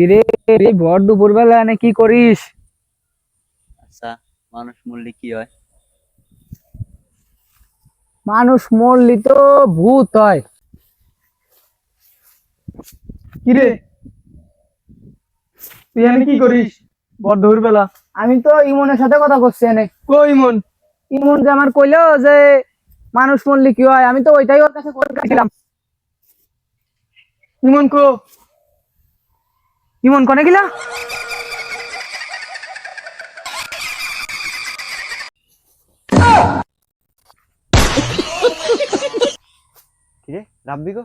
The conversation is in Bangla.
কিরে এই ভর দুপুর বেলা এনে কি করিস? আচ্ছা মানুষ মরলে কি হয়? মানুষ মরলি তো ভূত হয়। কিরে? তুই এখানে কি করিস? বড় বেলা আমি তো ইমনের সাথে কথা করছি এনে। কই মন ইমন যে আমার কইলো যে মানুষ মরলি কি হয় আমি তো ওইটাই ওর কাছে করে গেছিলাম ইমন কো? ইমন কনে গিলা কিরে রাব্বি গো